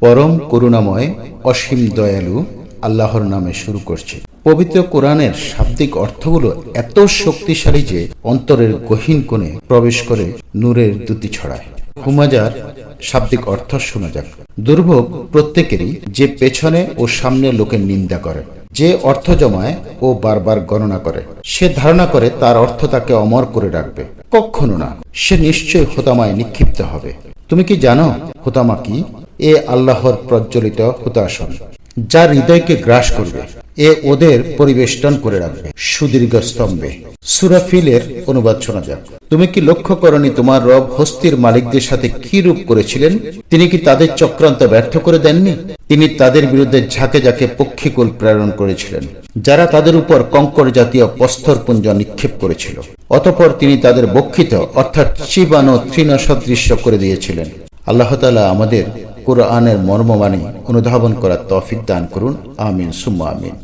পরম করুণাময় অসীম দয়ালু আল্লাহর নামে শুরু করছি। পবিত্র কোরআনের শাব্দিক অর্থগুলো এত শক্তিশালী যে অন্তরের গহীন কোণে প্রবেশ করে নূরের দ্যুতি ছড়ায়। হুমাজার শাব্দিক অর্থ শোনা যাক। দুর্ভোগ প্রত্যেকেরই যে পেছনে ও সামনে লোকের নিন্দা করে, যে অর্থ জমায় ও বারবার গণনা করে, সে ধারণা করে তার অর্থ তাকে অমর করে রাখবে। কখনো না, সে নিশ্চয় হোতামায় নিক্ষিপ্ত হবে। তুমি কি জানো হোতামা কি? এ আল্লাহর প্রজ্বলিত হুতাসন যা হৃদয়কে গ্রাস করবে, এ ওদের পরিবেষ্টন করে রাখবে, সুদীর্ঘ স্তম্ভে। সুরাফিলের অনুবাদ শোনা যাক। তুমি কি লক্ষ্য করনি তোমার রব হস্তির মালিকদের সাথে কি রূপ করেছিলেন? তিনি কি তাদের চক্রান্ত ব্যর্থ করে দেননি? তিনি তাদের বিরুদ্ধে ঝাঁকে ঝাঁকে পক্ষীকুল প্রেরণ করেছিলেন, যারা তাদের উপর কঙ্কর জাতীয় প্রস্তরপুঞ্জ নিক্ষেপ করেছিল। অতপর তিনি তাদের বক্ষিত, অর্থাৎ চিবানো তৃণ সদৃশ্য করে দিয়েছিলেন। আল্লাহ তালা আমাদের কোরআনের মর্মবাণী অনুধাবন করার তফিক দান করুন। আমিন সুম্মা আমিন।